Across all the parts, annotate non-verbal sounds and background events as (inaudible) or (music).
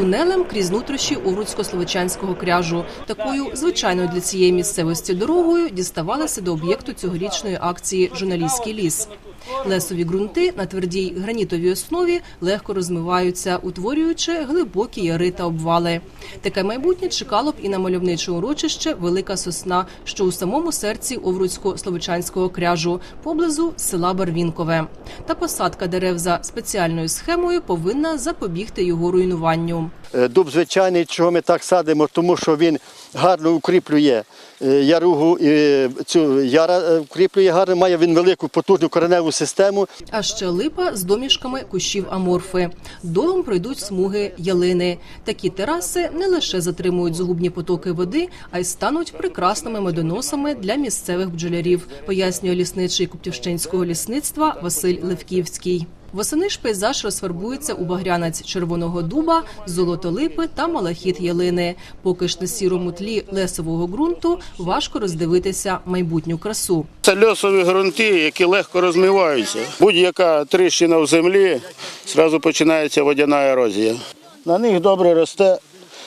тунелем крізь нутрощі Уруцько-Словичанського кряжу. Такою звичайною для цієї місцевості дорогою діставалися до об'єкту цьогорічної акції Журналістський ліс. Лесові ґрунти на твердій гранітовій основі легко розмиваються, утворюючи глибокі яри та обвали. Таке майбутнє чекало б і на мальовниче урочище Велика Сосна, що у самому серці Овруцько-Словочанського кряжу, поблизу села Барвінкове. Та посадка дерев за спеціальною схемою повинна запобігти його руйнуванню. Е, Дуб звичайний, чого ми так садимо, тому що він гарно укріплює е, яругу, і цю яра е, укріплює гарно, має він велику потужну кореневу систему. А ще липа з домішками кущів аморфи. Долом пройдуть смуги ялини. Такі тераси не лише затримують згубні потоки води, а й стануть прекрасними медоносами для місцевих бджолярів, пояснює лісничий Куптівщинського лісництва Василь Левківський. Восени ж пейзаж розфарбується у багрянець червоного дуба, золотолипи та малахіт ялини. Поки ж на сірому тлі лесового ґрунту важко роздивитися майбутню красу. Це льосові ґрунти, які легко розмиваються. Будь-яка тріщина в землі, одразу починається водяна ерозія. На них добре росте,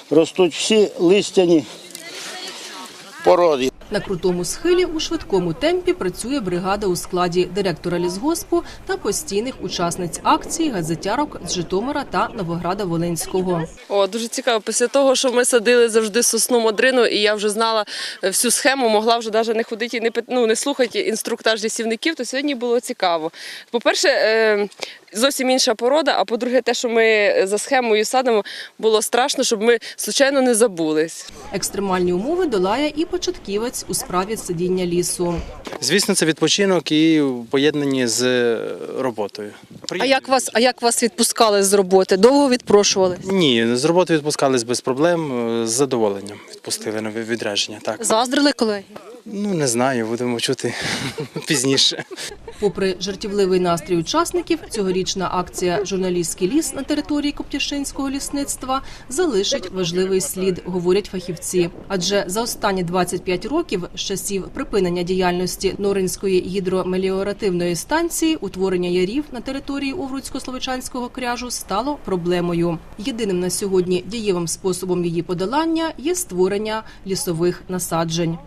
ростуть всі листяні породи. На крутому схилі у швидкому темпі працює бригада у складі директора лісгоспу та постійних учасниць акції газетярок з Житомира та Новограда Волинського. О, дуже цікаво. Після того, що ми садили завжди сосну модрину, і я вже знала всю схему, могла вже навіть не ходити і не ну, не слухати інструктаж лісівників, то сьогодні було цікаво. По-перше, е, зовсім інша порода, а по-друге, те, що ми за схемою садимо, було страшно, щоб ми случайно не забулись. Екстремальні умови долає і початківець у справі сидіння лісу. Звісно, це відпочинок і поєднані з роботою. А як вас, а як вас відпускали з роботи? Довго відпрошували? Ні, з роботи відпускались без проблем, з задоволенням відпустили на відрядження. Так. Заздрили колеги? Ну не знаю, будемо чути (laughs) пізніше. Попри жартівливий настрій учасників, цьогорічна акція Журналістський ліс на території Коптяшинського лісництва залишить важливий слід, говорять фахівці. Адже за останні 25 років з часів припинення діяльності Норинської гідромеліоративної станції утворення ярів на території Овруцько-Словичанського кряжу стало проблемою. Єдиним на сьогодні дієвим способом її подолання є створення лісових насаджень.